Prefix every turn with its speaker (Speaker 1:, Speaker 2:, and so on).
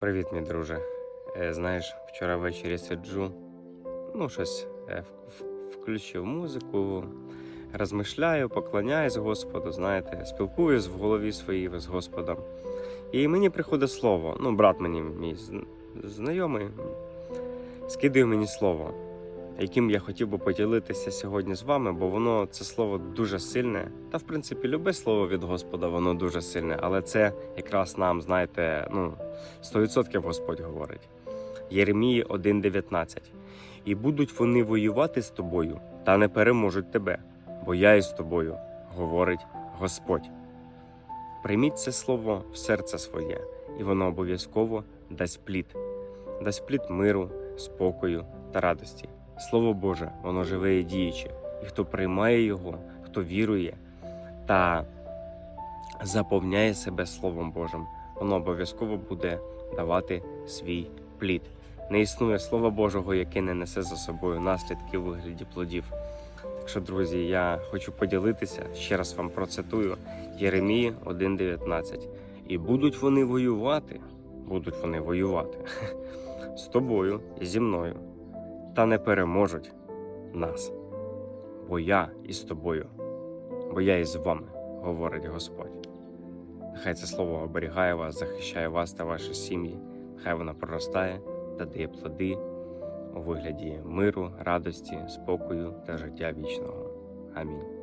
Speaker 1: Привіт, мій друже. Е, Знаєш, вчора ввечері сиджу, ну, щось е, включив музику, розмишляю, поклоняюсь Господу, знаєте, спілкуюсь в голові своїй з Господом. І мені приходить слово. Ну, брат мені, мій знайомий, скидує мені слово, яким я хотів би поділитися сьогодні з вами, бо воно це слово дуже сильне. Та, в принципі, любе слово від Господа, воно дуже сильне, але це якраз нам, знаєте, ну. 100% Господь говорить. Єремії 1,19. І будуть вони воювати з тобою, та не переможуть тебе, бо я із тобою, говорить Господь. Прийміть це слово в серце своє, і воно обов'язково дасть плід, дасть плід миру, спокою та радості. Слово Боже, воно живе і діюче, і хто приймає його, хто вірує та заповняє себе Словом Божим, воно обов'язково буде давати свій плід. Не існує Слова Божого, яке не несе за собою наслідки у вигляді плодів. Так що, друзі, я хочу поділитися, ще раз вам процитую Єремії 1,19. І будуть вони воювати, будуть вони воювати з тобою зі мною, та не переможуть нас. Бо я із тобою, бо я із вами, говорить Господь. Нехай це слово оберігає вас, захищає вас та ваші сім'ї. хай воно проростає та дає плоди у вигляді миру, радості, спокою та життя вічного. Амінь.